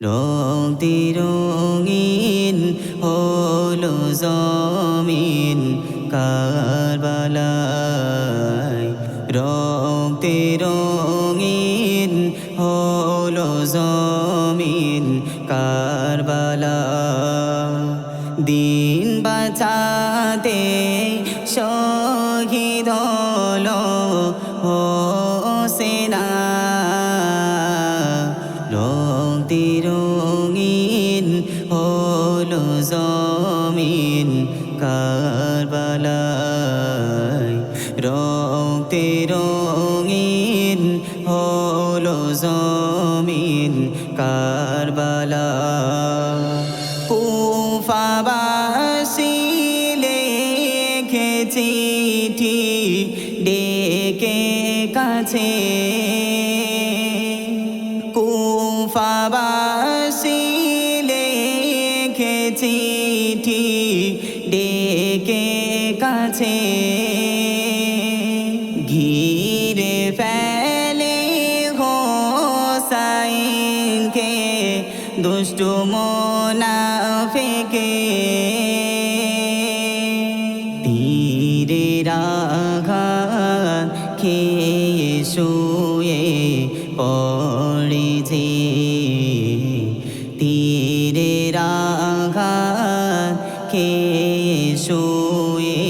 রক্তি রঙিন হলো জমিন কারবালায়। রক্তি রঙিন হলো জমিন কারবালা দিন বাঁচাতে শহীদ কারবালা কুফাবাসী লেখে চিঠি ডেকে কাছে। কুফাবাসী লেখে চিঠি ডেকে কাছে। দুষ্টু মোনাফেকে তীরে রাখা খেয়ে শুয়ে পড়েছে। তীরে রাখা খেয়ে শুয়ে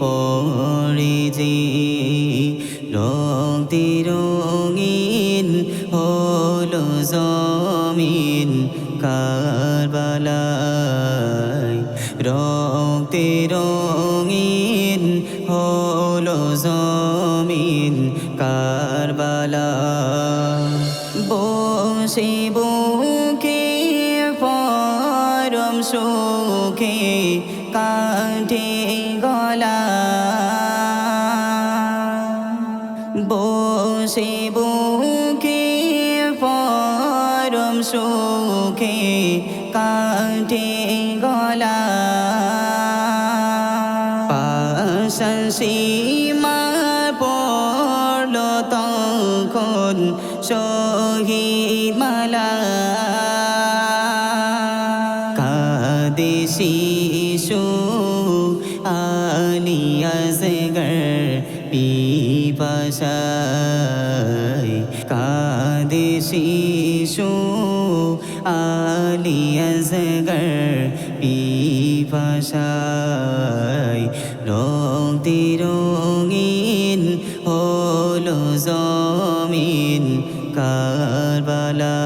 পড়েছে। রক্তি রঙিন হলো জমিন কারবালায় রক্তি রঙিন হলো জমিন কারবালা। বসে বুকে পরম সুখে কাঠে গলা। বসে বুকে সুখে কাঠে গলা। সীমা পড়ল তখন শহীদ মালা কাদে শিশু আলিয়াসগর পিপাসায়। কাদে শিশু আলিয়াসগর পিপাসায় রক্তি রঙিন হলো জমিন কারবালায়।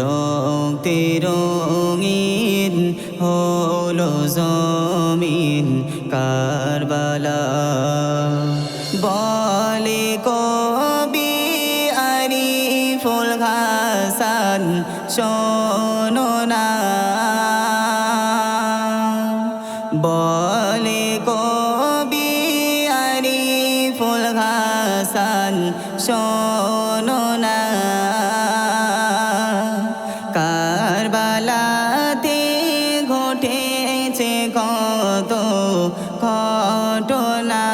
রক্তি রঙিন হলো জমিন কারবালা। হাসান, শোনো না। বলে কবি আরিফুল হাসান, শোনো না। কারবালাতে ঘটেছে কত ঘটনা।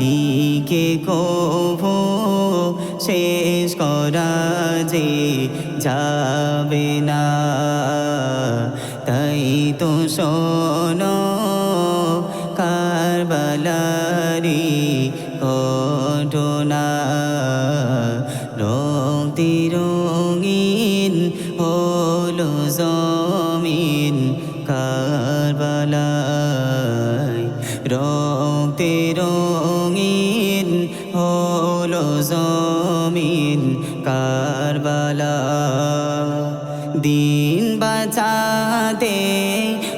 লিখে কভো শেষ করা যে যাবে না। তাই তো শোনো, কারবালারি ঘটনা। রক্তি রঙিন হলো জমিন কারবালায়। রক্তি রঙিন কারবালা। দিন বাঁচাতে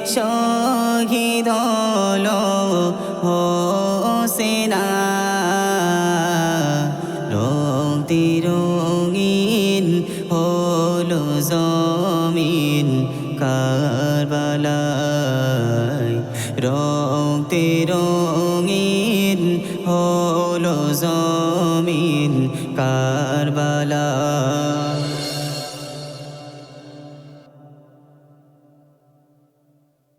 শহীদ হলো হোসেনা। রক্তি রঙিন হলো জমিন কারবালায়। রক্তি জমিন কারবালা।